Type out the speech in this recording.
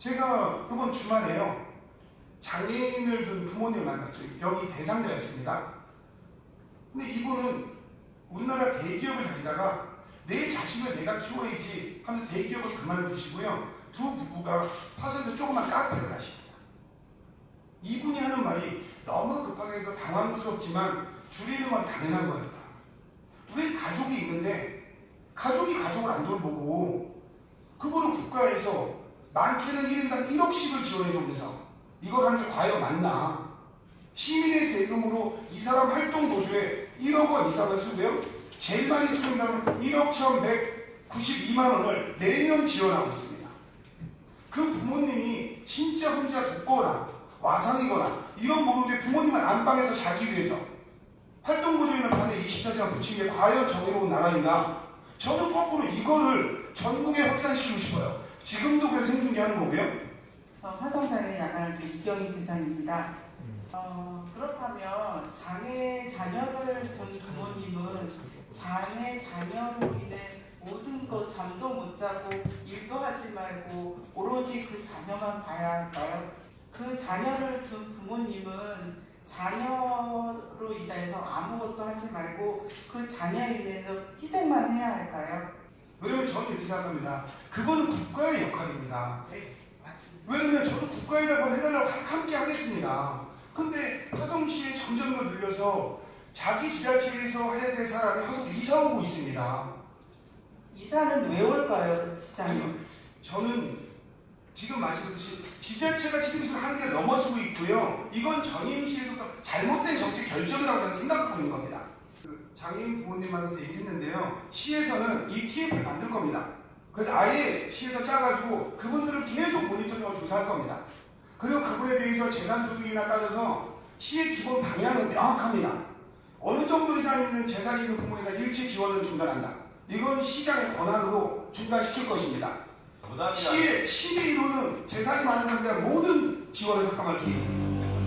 제가 이번 주말에요 장애인을 둔 부모님을 만났어요. 여기 대상자였습니다. 근데 이분은 우리나라 대기업을 다니다가 내 자식을 내가 키워야지 하면서 대기업을 그만두시고요. 두 부부가 파산도 조그만 카페를 하십니다. 이분이 하는 말이 너무 급하게 해서 당황스럽지만 줄이는 건 당연한 거였다. 왜 가족이 있는데 가족이 가족을 안 돌보고 그거를 국가에서 많게는 1인당 1억씩을 지원해주면서 이걸 하는 게 과연 맞나? 시민의 세금으로 이 사람 활동 노조에 1억 원 이상을 쓰고요. 제일 많이 쓰는 사람은 1억 1,192만 원을 매년 지원하고 있습니다. 그 부모님이 진짜 혼자 돕거나 와상이거나 이런 모르는데 부모님을 안방에서 자기 위해서 활동구조인을 판에 24시간 붙인 게 과연 정의로운 나라인가? 저는 거꾸로 이거를 전국에 확산시키고 싶어요. 지금도 그래서 생중계하는 거고요. 어, 화성사회 야간학교 이경희 부장입니다. 어, 그렇다면 장애 자녀를 둔 부모님은 장애 자녀로 인해 모든 것 잠도 못 자고 일도 하지 말고 오로지 그 자녀만 봐야 할까요? 그 자녀를 둔 부모님은 자녀로 인해서 아무것도 하지 말고 그 자녀에 인해서 희생만 해야 할까요? 그러면 저는 이렇게 생각합니다. 그거는 국가의 역할입니다. 왜냐면 저도 국가에다 뭘 해달라고 하- 함께 하겠습니다. 근데 화성시에 점점 더 늘려서 자기 지자체에서 해야 될 사람이 화성으로 이사 오고 있습니다. 이사는 왜 올까요, 시장님? 아니요. 저는 지금 말씀드렸듯이 지자체가 책임을 한계를 넘어서고 있고요. 이건 전임시에서부터 잘못된 정책 결정이라고 저는 생각하고 있는 겁니다. 그 장애인 부모님 만나서 얘기했는데요. 시에서는 이 TF를 만들 겁니다. 그래서 아예 시에서 짜가지고 그분들을 계속 모니터링하고 조사할 겁니다. 그리고 그분에 대해서 재산소득이나 따져서 시의 기본 방향은 명확합니다. 어느 정도 이상 있는 재산이 있는 부모에다 일체 지원을 중단한다. 이건 시장의 권한으로 중단시킬 것입니다. 시의 시의 이론은 재산이 많은 사람들 모든 지원을 삭감할 계획입니다.